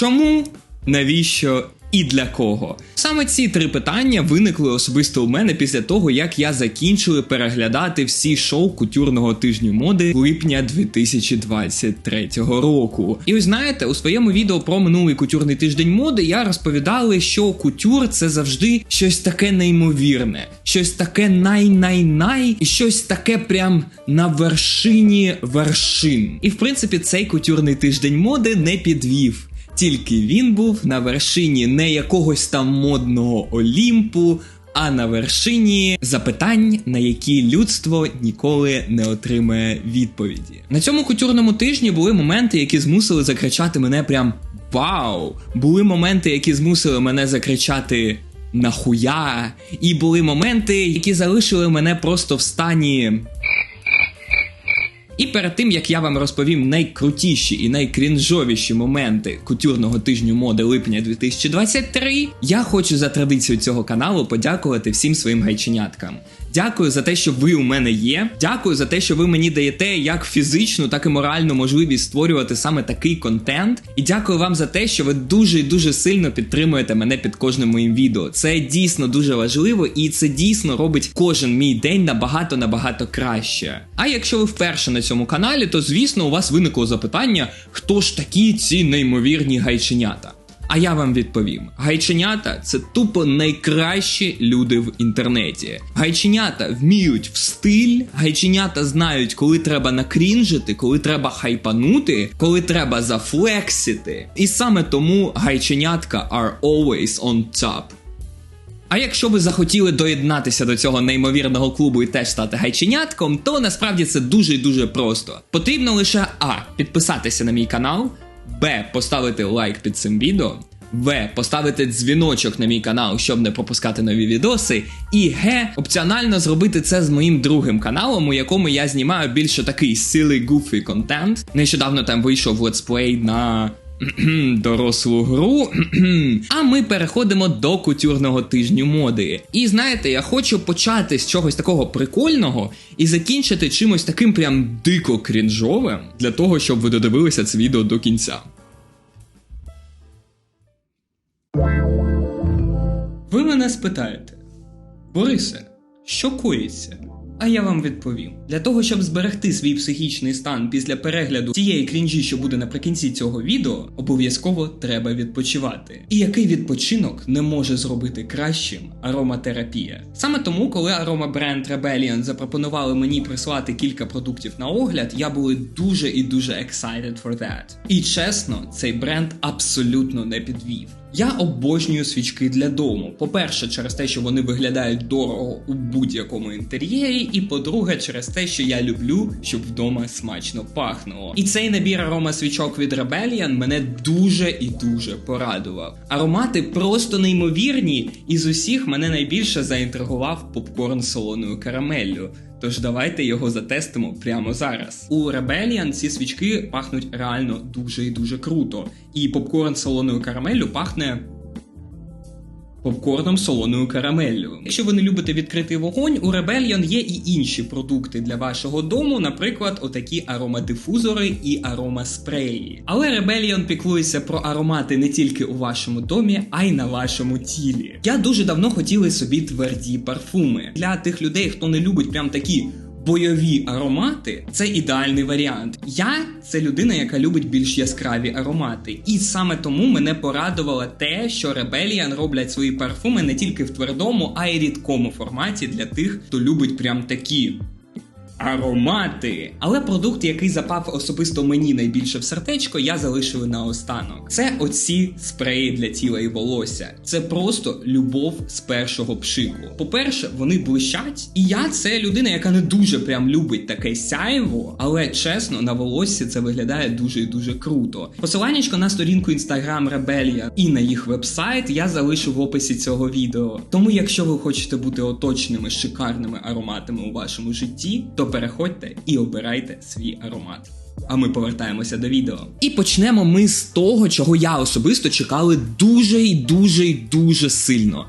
Чому? Навіщо? І для кого? Саме ці три питання виникли особисто у мене після того, як я закінчили переглядати всі шоу кутюрного тижню моди липня 2023 року. І ось знаєте, у своєму відео про минулий кутюрний тиждень моди я розповідали, що кутюр це завжди щось таке неймовірне, щось таке най-най-най, і щось таке прям на вершині вершин. І в принципі, цей кутюрний тиждень моди не підвів. Тільки він був на вершині не якогось там модного Олімпу, а на вершині запитань, на які людство ніколи не отримає відповіді. На цьому кутюрному тижні були моменти, які змусили закричати мене прям вау! Були моменти, які змусили мене закричати. Нахуя, і були моменти, які залишили мене просто в стані і перед тим як я вам розповім найкрутіші і найкрінжовіші моменти кутюрного тижню моди липня 2023, я хочу за традицією цього каналу подякувати всім своїм гайченяткам. Дякую за те, що ви у мене є. Дякую за те, що ви мені даєте як фізичну, так і моральну можливість створювати саме такий контент. І дякую вам за те, що ви дуже і дуже сильно підтримуєте мене під кожним моїм відео. Це дійсно дуже важливо, і це дійсно робить кожен мій день набагато набагато краще. А якщо ви вперше на цьому каналі, то звісно у вас виникло запитання, хто ж такі ці неймовірні гайченята. А я вам відповім: гайченята це тупо найкращі люди в інтернеті. Гайченята вміють в стиль, гайченята знають, коли треба накрінжити, коли треба хайпанути, коли треба зафлексити. І саме тому гайченятка are always on top. А якщо ви захотіли доєднатися до цього неймовірного клубу і теж стати гайченятком, то насправді це дуже і дуже просто. Потрібно лише А. Підписатися на мій канал, Б. Поставити лайк під цим відео. В. Поставити дзвіночок на мій канал, щоб не пропускати нові відоси. І Г. Опціонально зробити це з моїм другим каналом, у якому я знімаю більше такий silly goofy контент. Нещодавно там вийшов летсплей на дорослу гру. а ми переходимо до кутюрного тижню моди. І знаєте, я хочу почати з чогось такого прикольного і закінчити чимось таким прям дико крінжовим для того, щоб ви додивилися це відео до кінця. Ви мене спитаєте, Борисе, що коїться? А я вам відповім: для того, щоб зберегти свій психічний стан після перегляду цієї крінжі, що буде наприкінці цього відео, обов'язково треба відпочивати. І який відпочинок не може зробити кращим ароматерапія? Саме тому, коли арома бренд Rebellion запропонували мені прислати кілька продуктів на огляд, я були дуже і дуже excited for that. І чесно, цей бренд абсолютно не підвів. Я обожнюю свічки для дому. По-перше, через те, що вони виглядають дорого у будь-якому інтер'єрі, і по-друге, через те, що я люблю, щоб вдома смачно пахнуло. І цей набір арома свічок від Rebellion мене дуже і дуже порадував. Аромати просто неймовірні, і з усіх мене найбільше заінтригував попкорн солоною карамеллю. Тож давайте його затестимо прямо зараз. У Rebellion ці свічки пахнуть реально дуже і дуже круто. І попкорн солоною карамеллю пахне попкорном солоною карамеллю. Якщо ви не любите відкритий вогонь, у Rebellion є і інші продукти для вашого дому, наприклад, отакі аромадифузори і аромаспреї. Але Rebellion піклується про аромати не тільки у вашому домі, а й на вашому тілі. Я дуже давно хотіла собі тверді парфуми для тих людей, хто не любить прям такі бойові аромати це ідеальний варіант. Я це людина, яка любить більш яскраві аромати. І саме тому мене порадувало те, що Rebellion роблять свої парфуми не тільки в твердому, а й рідкому форматі для тих, хто любить прям такі аромати. Але продукт, який запав особисто мені найбільше в сердечко, я залишив на останок. Це оці спреї для тіла і волосся. Це просто любов з першого пшику. По-перше, вони блищать, і я це людина, яка не дуже прям любить таке сяйво, але чесно, на волоссі це виглядає дуже і дуже круто. Посиланнячко на сторінку Instagram Rebellion і на їх вебсайт я залишу в описі цього відео. Тому, якщо ви хочете бути оточеними шикарними ароматами у вашому житті, то переходьте і обирайте свій аромат. А ми повертаємося до відео. І почнемо ми з того, чого я особисто чекали дуже і дуже і дуже сильно.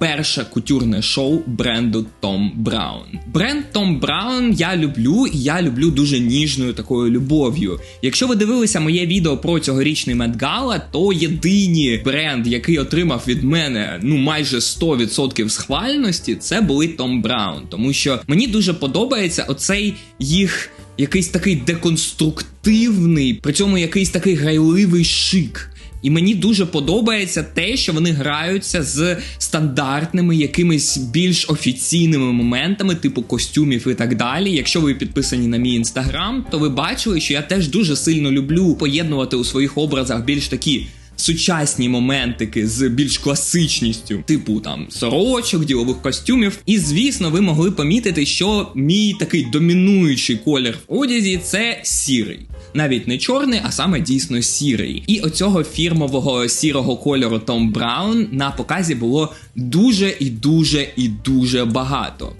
Перше кутюрне шоу бренду Том Браун. Бренд Том Браун я люблю, і я люблю дуже ніжною такою любов'ю. Якщо ви дивилися моє відео про цьогорічний Медгала, то єдиний бренд, який отримав від мене ну майже 100% схвальності, це були Том Браун. Тому що мені дуже подобається оцей їх якийсь такий деконструктивний, при цьому якийсь такий грайливий шик. І мені дуже подобається те, що вони граються з стандартними якимись більш офіційними моментами, типу костюмів і так далі. Якщо ви підписані на мій інстаграм, то ви бачили, що я теж дуже сильно люблю поєднувати у своїх образах більш такі. Сучасні моментики з більш класичністю, типу там сорочок, ділових костюмів. І звісно, ви могли помітити, що мій такий домінуючий колір в одязі це сірий навіть не чорний, а саме дійсно сірий. І оцього фірмового сірого кольору Том Браун на показі було дуже і дуже і дуже багато.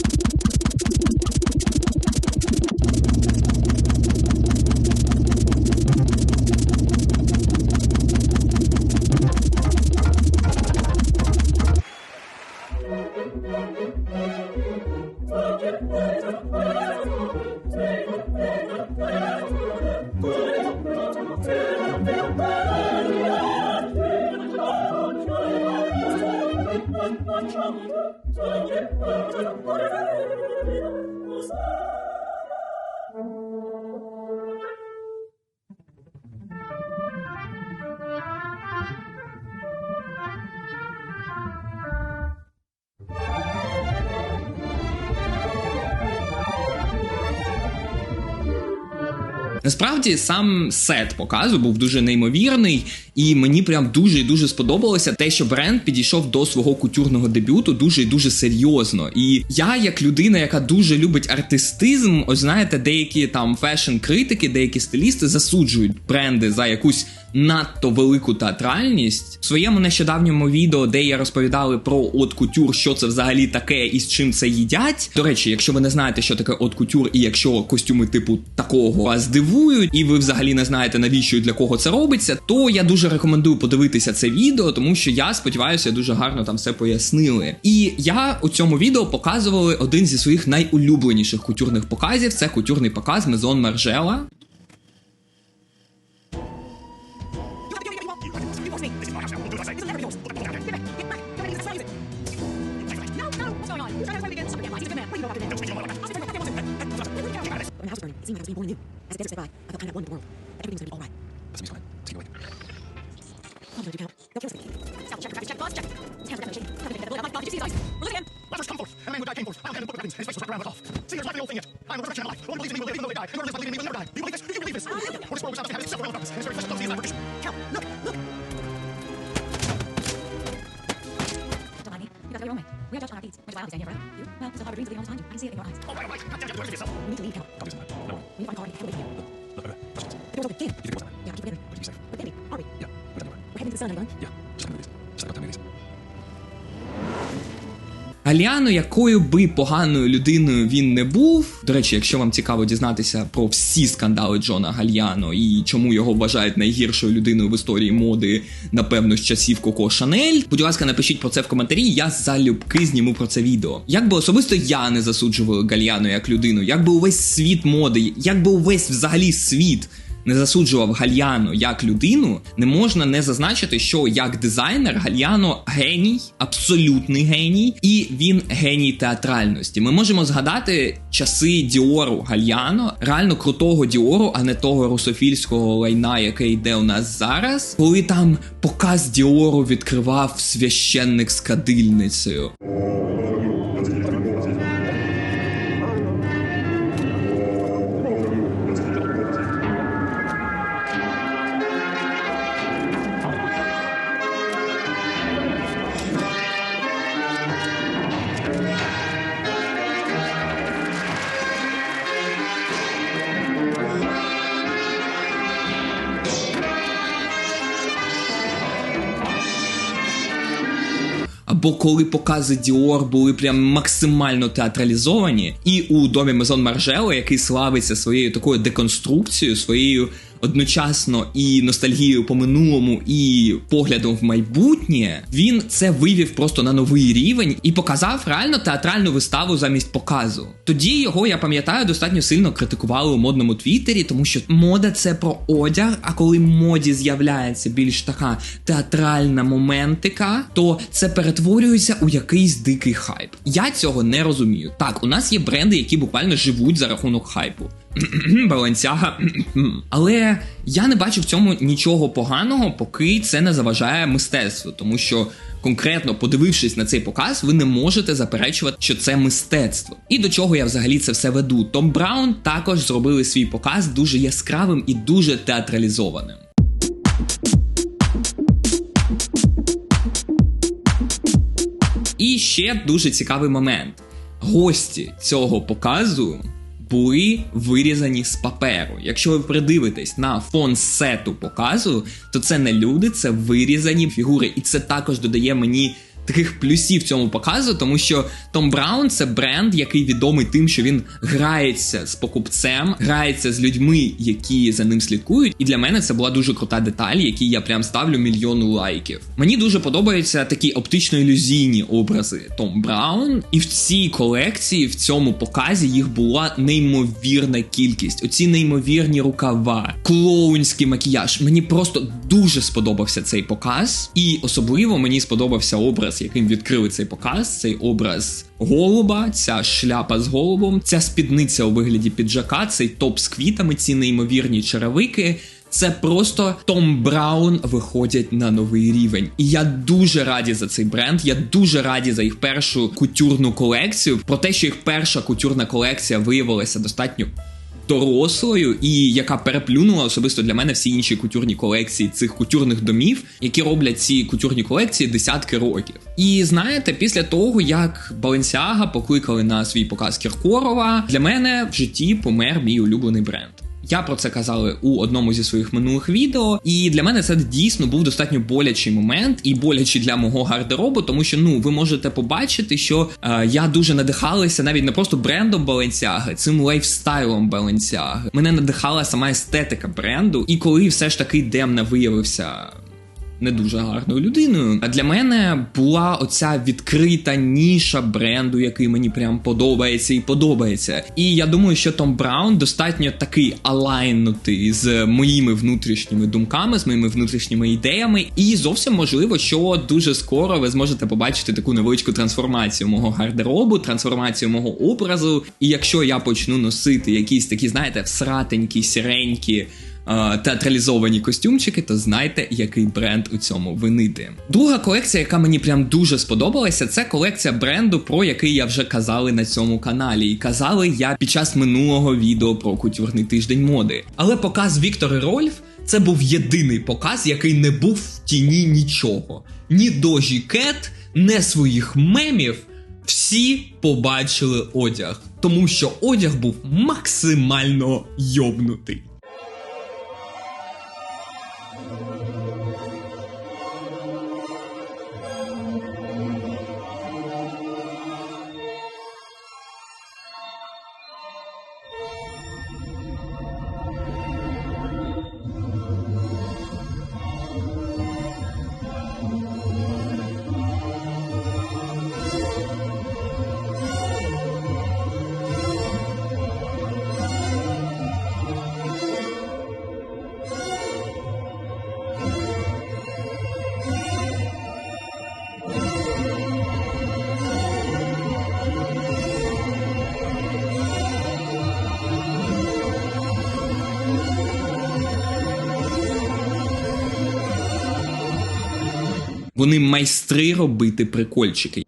Насправді сам сет показу був дуже неймовірний, і мені прям дуже і дуже сподобалося те, що бренд підійшов до свого кутюрного дебюту дуже і дуже серйозно. І я, як людина, яка дуже любить артистизм, ось знаєте, деякі там фешн-критики, деякі стилісти засуджують бренди за якусь надто велику театральність. В своєму нещодавньому відео, де я розповідали про от кутюр, що це взагалі таке і з чим це їдять. До речі, якщо ви не знаєте, що таке от кутюр, і якщо костюми типу такого вас дивують, і ви взагалі не знаєте навіщо і для кого це робиться, то я дуже рекомендую подивитися це відео, тому що я сподіваюся, дуже гарно там все пояснили. І я у цьому відео показували один зі своїх найулюбленіших кутюрних показів. Це кутюрний показ Мезон Маржела. His face was around off. See, there's life the old thing yet. I am the resurrection and life. No one believes in me will live even though they die. Whoever lives by in me will never die. You believe this? You believe this? For this world was not to have its suffer on the purpose. And its very flesh is not to Come, look, look. Don't mind me. You guys got your own way. We are judged on our deeds. Which is why I'll be staying here forever. You? Well, still harbor dreams of the home behind you. I can see it in your eyes. All right, all right. Not down, you have to yourself. We need to leave, Cal. Don't do something. No. We need to find Carly. How do we leave here? Look, look, okay. The door's open. Get in. You think it was that? Yeah, keep forgetting. But to be safe. But baby, are we? Yeah. We're heading to the sun, everyone. Галіано, якою би поганою людиною він не був. До речі, якщо вам цікаво дізнатися про всі скандали Джона Гальяно і чому його вважають найгіршою людиною в історії моди, напевно, з часів Коко Шанель. Будь ласка, напишіть про це в коментарі. Я залюбки зніму про це відео. Як би особисто я не засуджував Гальяно як людину, як би увесь світ моди, як би увесь взагалі світ не засуджував Гальяно як людину, не можна не зазначити, що як дизайнер Гальяно геній, абсолютний геній, і він геній театральності. Ми можемо згадати часи Діору Гальяно, реально крутого Діору, а не того русофільського лайна, яке йде у нас зараз, коли там показ Діору відкривав священник з кадильницею. Або коли покази Діор були прям максимально театралізовані, і у домі Мезон Маржело, який славиться своєю такою деконструкцією, своєю одночасно і ностальгією по минулому, і поглядом в майбутнє, він це вивів просто на новий рівень і показав реально театральну виставу замість показу. Тоді його я пам'ятаю достатньо сильно критикували у модному твіттері, тому що мода це про одяг. А коли моді з'являється більш така театральна моментика, то це перетворюється у якийсь дикий хайп. Я цього не розумію. Так, у нас є бренди, які буквально живуть за рахунок хайпу. Балансяга. Але я не бачу в цьому нічого поганого, поки це не заважає мистецтву, тому що конкретно подивившись на цей показ, ви не можете заперечувати, що це мистецтво. І до чого я взагалі це все веду. Том Браун також зробили свій показ дуже яскравим і дуже театралізованим. І ще дуже цікавий момент. Гості цього показу були вирізані з паперу. Якщо ви придивитесь на фон сету показу, то це не люди, це вирізані фігури, і це також додає мені таких плюсів цьому показу, тому що Том Браун це бренд, який відомий тим, що він грається з покупцем, грається з людьми, які за ним слідкують. І для мене це була дуже крута деталь, якій я прям ставлю мільйону лайків. Мені дуже подобаються такі оптично-ілюзійні образи Том Браун, і в цій колекції, в цьому показі, їх була неймовірна кількість. Оці неймовірні рукава, клоунський макіяж. Мені просто дуже сподобався цей показ, і особливо мені сподобався образ яким відкрили цей показ, цей образ голуба, ця шляпа з голубом, ця спідниця у вигляді піджака, цей топ з квітами, ці неймовірні черевики. Це просто Том Браун виходять на новий рівень. І я дуже раді за цей бренд. Я дуже раді за їх першу кутюрну колекцію. Про те, що їх перша кутюрна колекція виявилася достатньо дорослою і яка переплюнула особисто для мене всі інші кутюрні колекції цих кутюрних домів, які роблять ці кутюрні колекції десятки років. І знаєте, після того як Баленсіага покликали на свій показ Кіркорова, для мене в житті помер мій улюблений бренд. Я про це казали у одному зі своїх минулих відео, і для мене це дійсно був достатньо болячий момент і болячий для мого гардеробу, тому що ну ви можете побачити, що е, я дуже надихалася навіть не просто брендом Balenciaga, цим лайфстайлом Balenciaga. Мене надихала сама естетика бренду, і коли все ж таки Демна виявився не дуже гарною людиною. А для мене була оця відкрита ніша бренду, який мені прям подобається і подобається. І я думаю, що Том Браун достатньо такий алайнутий з моїми внутрішніми думками, з моїми внутрішніми ідеями. І зовсім можливо, що дуже скоро ви зможете побачити таку невеличку трансформацію мого гардеробу, трансформацію мого образу. І якщо я почну носити якісь такі, знаєте, всратенькі, сіренькі театралізовані костюмчики, то знайте, який бренд у цьому винити. Друга колекція, яка мені прям дуже сподобалася, це колекція бренду, про який я вже казали на цьому каналі. І казали я під час минулого відео про кутюрний тиждень моди. Але показ Віктор Рольф це був єдиний показ, який не був в тіні нічого. Ні дожі кет, не своїх мемів. Всі побачили одяг, тому що одяг був максимально йобнутий. Вони майстри робити прикольчики.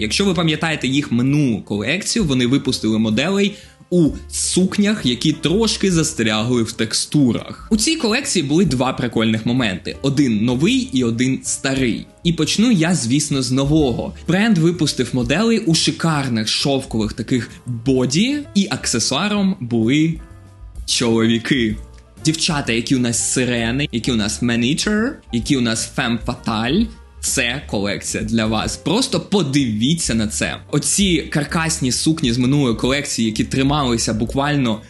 Якщо ви пам'ятаєте їх минулу колекцію, вони випустили моделей. У сукнях, які трошки застрягли в текстурах. У цій колекції були два прикольних моменти: один новий і один старий. І почну я, звісно, з нового. Бренд випустив моделей у шикарних шовкових таких боді, і аксесуаром були чоловіки. Дівчата, які у нас сирени, які у нас Manager, які у нас Femme Fatale, це колекція для вас. Просто подивіться на це. Оці каркасні сукні з минулої колекції, які трималися буквально.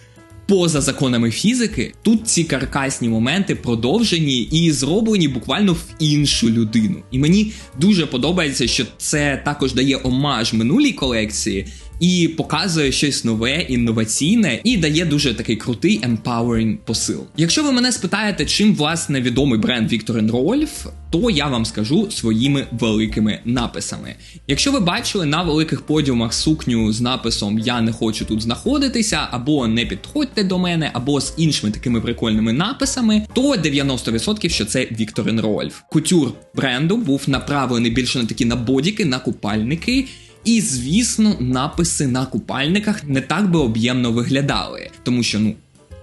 Поза законами фізики, тут ці каркасні моменти продовжені і зроблені буквально в іншу людину. І мені дуже подобається, що це також дає омаж минулій колекції і показує щось нове, інноваційне, і дає дуже такий крутий empowering посил. Якщо ви мене спитаєте, чим власне відомий бренд Victor Rolf, то я вам скажу своїми великими написами. Якщо ви бачили на великих подіумах сукню з написом Я не хочу тут знаходитися, або не підходьте до мене, або з іншими такими прикольними написами, то 90% що це Вікторин Рольф. Кутюр бренду був направлений більше на такі на бодіки, на купальники. І, звісно, написи на купальниках не так би об'ємно виглядали, тому що ну.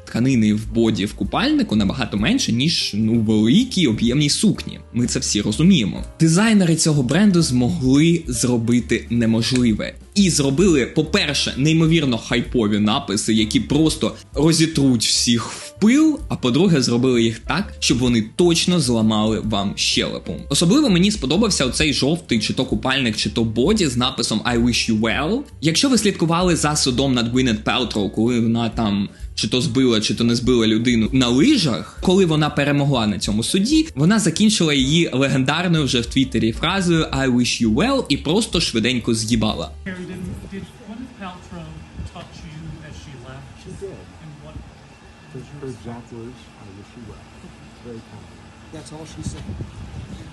Тканини в боді в купальнику набагато менше, ніж ну великій об'ємній сукні. Ми це всі розуміємо. Дизайнери цього бренду змогли зробити неможливе. І зробили, по-перше, неймовірно хайпові написи, які просто розітруть всіх пил. А по-друге, зробили їх так, щоб вони точно зламали вам щелепу. Особливо мені сподобався оцей жовтий, чи то купальник, чи то боді з написом I wish you well. Якщо ви слідкували за судом над Gwyneth Paltrow, коли вона там чи то збила, чи то не збила людину на лижах, коли вона перемогла на цьому суді, вона закінчила її легендарною вже в Твіттері фразою I wish you well і просто швиденько з'їбала.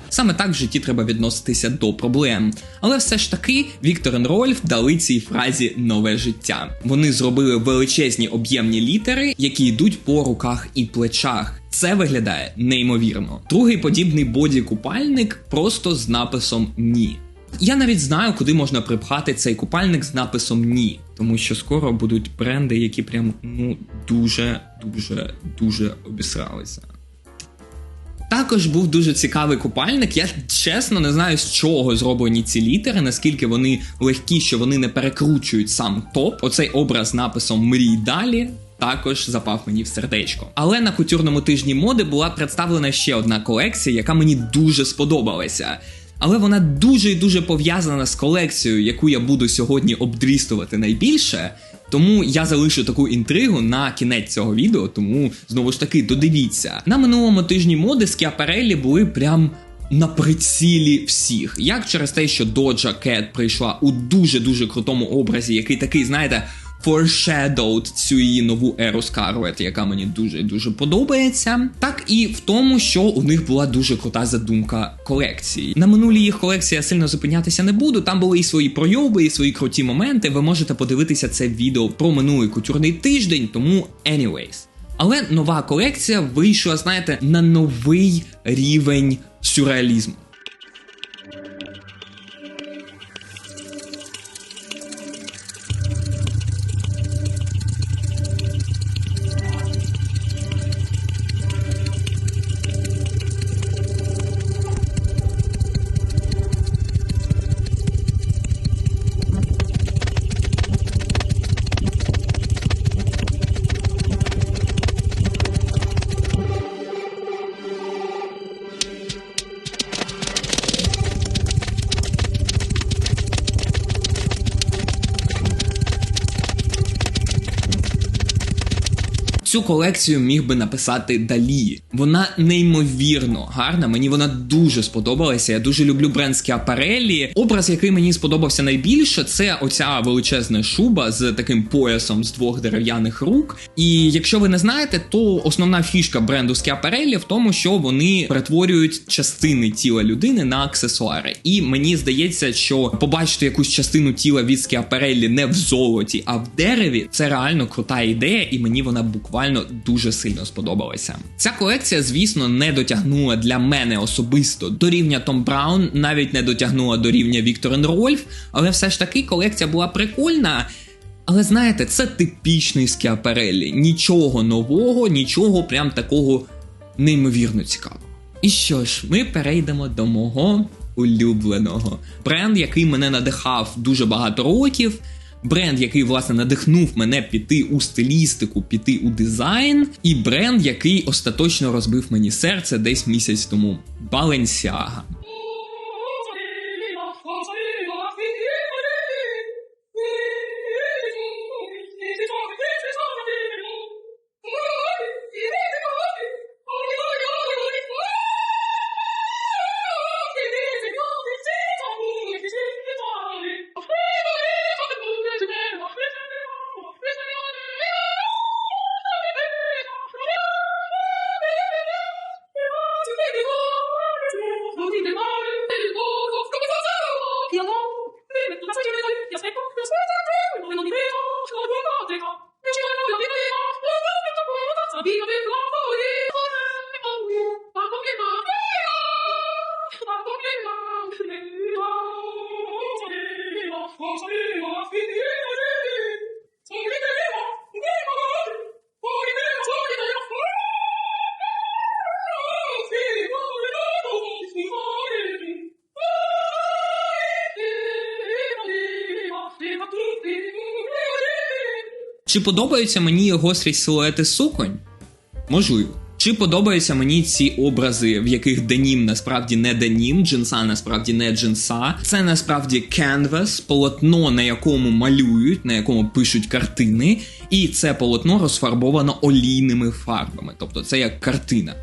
Саме так в житті треба відноситися до проблем. Але все ж таки Віктор Рольф дали цій фразі нове життя. Вони зробили величезні об'ємні літери, які йдуть по руках і плечах. Це виглядає неймовірно. Другий подібний боді-купальник просто з написом Ні. Я навіть знаю, куди можна припхати цей купальник з написом Ні, тому що скоро будуть бренди, які прям ну дуже, дуже, дуже обісралися. Також був дуже цікавий купальник. Я чесно не знаю, з чого зроблені ці літери, наскільки вони легкі, що вони не перекручують сам топ. Оцей образ з написом Мрій далі. Також запав мені в сердечко. Але на кутюрному тижні моди була представлена ще одна колекція, яка мені дуже сподобалася. Але вона дуже і дуже пов'язана з колекцією, яку я буду сьогодні обдрістувати найбільше. Тому я залишу таку інтригу на кінець цього відео, тому знову ж таки додивіться. На минулому тижні моди Скіапереллі були прям. На прицілі всіх, як через те, що Доджа Кет прийшла у дуже дуже крутому образі, який такий, знаєте, foreshadowed цю її нову еру Скарлет, яка мені дуже дуже подобається, так і в тому, що у них була дуже крута задумка колекції. На минулій їх колекції я сильно зупинятися не буду. Там були і свої пройоби, і свої круті моменти. Ви можете подивитися це відео про минулий кутюрний тиждень, тому anyways. Але нова колекція вийшла, знаєте, на новий рівень сюрреалізму. Цю колекцію міг би написати Далі. Вона неймовірно гарна. Мені вона дуже сподобалася. Я дуже люблю бренд Скіапареллі. Образ, який мені сподобався найбільше, це оця величезна шуба з таким поясом з двох дерев'яних рук. І якщо ви не знаєте, то основна фішка бренду Скіапареллі в тому, що вони перетворюють частини тіла людини на аксесуари. І мені здається, що побачити якусь частину тіла від Скіапареллі не в золоті, а в дереві це реально крута ідея, і мені вона буквально буквально дуже сильно сподобалася. Ця колекція, звісно, не дотягнула для мене особисто до рівня Том Браун, навіть не дотягнула до рівня Віктор Рольф, але все ж таки колекція була прикольна. Але знаєте, це типічний Скіапереллі. Нічого нового, нічого прям такого неймовірно цікавого. І що ж, ми перейдемо до мого улюбленого. Бренд, який мене надихав дуже багато років. Бренд, який власне надихнув мене піти у стилістику, піти у дизайн, і бренд, який остаточно розбив мені серце десь місяць тому. Balenciaga. Чи подобаються мені гострі силуети суконь? Можливо. Чи подобаються мені ці образи, в яких денім насправді не денім, джинса насправді не джинса. Це насправді кенвас, полотно, на якому малюють, на якому пишуть картини, і це полотно розфарбовано олійними фарбами. Тобто це як картина.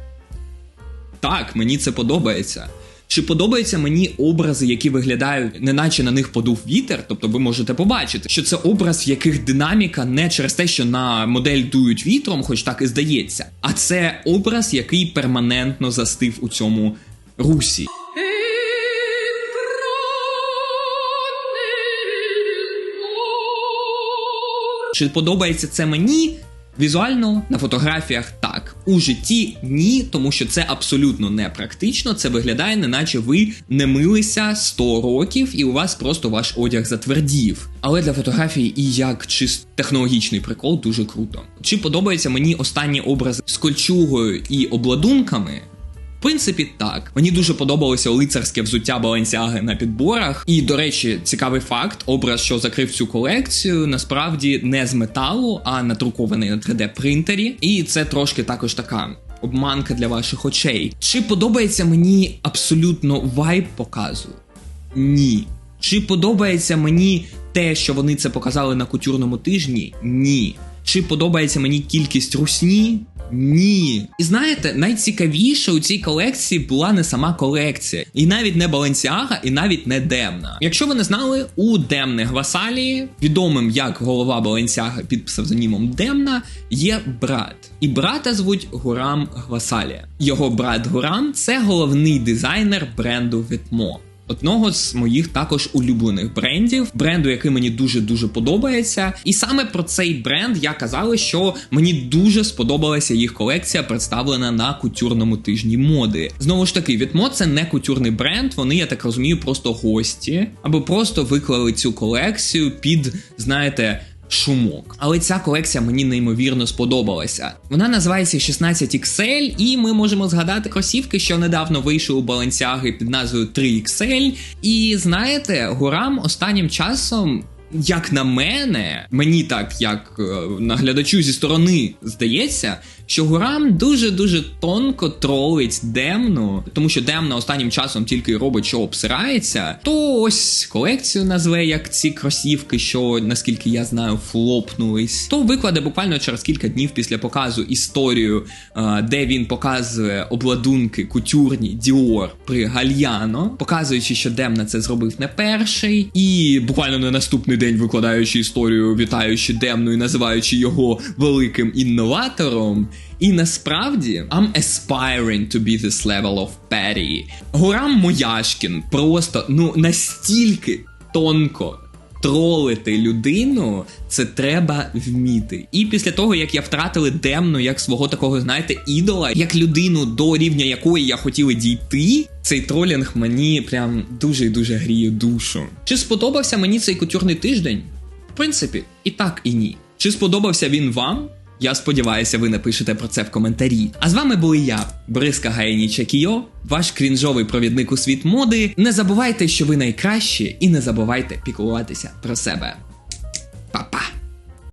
Так, мені це подобається. Чи подобаються мені образи, які виглядають, неначе на них подув вітер? Тобто ви можете побачити, що це образ, в яких динаміка не через те, що на модель дують вітром, хоч так і здається, а це образ, який перманентно застив у цьому русі. Чи подобається це мені? Візуально на фотографіях у житті ні, тому що це абсолютно не практично. Це виглядає, неначе ви не милися 100 років, і у вас просто ваш одяг затвердів. Але для фотографії і як чисто технологічний прикол дуже круто. Чи подобаються мені останні образи з кольчугою і обладунками? Принципі, так. Мені дуже подобалося лицарське взуття Баленсіаги на підборах. І, до речі, цікавий факт: образ, що закрив цю колекцію, насправді не з металу, а надрукований на 3D принтері. І це трошки також така. Обманка для ваших очей. Чи подобається мені абсолютно вайб показу? Ні. Чи подобається мені те, що вони це показали на кутюрному тижні? Ні. Чи подобається мені кількість русні? Ні. І знаєте, найцікавіше у цій колекції була не сама колекція, і навіть не Баленсіага, і навіть не Демна. Якщо ви не знали, у Демне Гвасалії, відомим як голова Баленсіага під псевдонімом Демна, є брат. І брата звуть Гурам Гвасалія. Його брат Гурам це головний дизайнер бренду Вітмо. Одного з моїх також улюблених брендів, бренду, який мені дуже дуже подобається. І саме про цей бренд я казала, що мені дуже сподобалася їх колекція, представлена на кутюрному тижні моди. Знову ж таки, відмо це не кутюрний бренд. Вони, я так розумію, просто гості або просто виклали цю колекцію під, знаєте. Шумок, але ця колекція мені неймовірно сподобалася. Вона називається 16XL, і ми можемо згадати кросівки, що недавно вийшли у Баленсіаги під назвою 3XL. І знаєте, горам останнім часом. Як на мене, мені так, як е, наглядачу зі сторони здається, що Гурам дуже дуже тонко тролить Демну, тому що Демна останнім часом тільки робить, що обсирається. То ось колекцію назве як ці кросівки, що наскільки я знаю, флопнулись. То викладе буквально через кілька днів після показу історію, е, де він показує обладунки кутюрні Dior при Гальяно, показуючи, що Демна це зробив не перший, і буквально на наступний день викладаючи історію, вітаючи Демну і називаючи його великим інноватором. І насправді I'm aspiring to be this level of petty. Гурам Мояшкін просто ну настільки тонко тролити людину це треба вміти. І після того, як я втратили демну як свого такого, знаєте, ідола, як людину, до рівня якої я хотіла дійти, цей тролінг мені прям дуже і дуже гріє душу. Чи сподобався мені цей кутюрний тиждень? В принципі, і так, і ні. Чи сподобався він вам? Я сподіваюся, ви напишете про це в коментарі. А з вами були я, Бризка Гаяніча Кіо, ваш крінжовий провідник у світ моди. Не забувайте, що ви найкращі, і не забувайте піклуватися про себе. Па-па!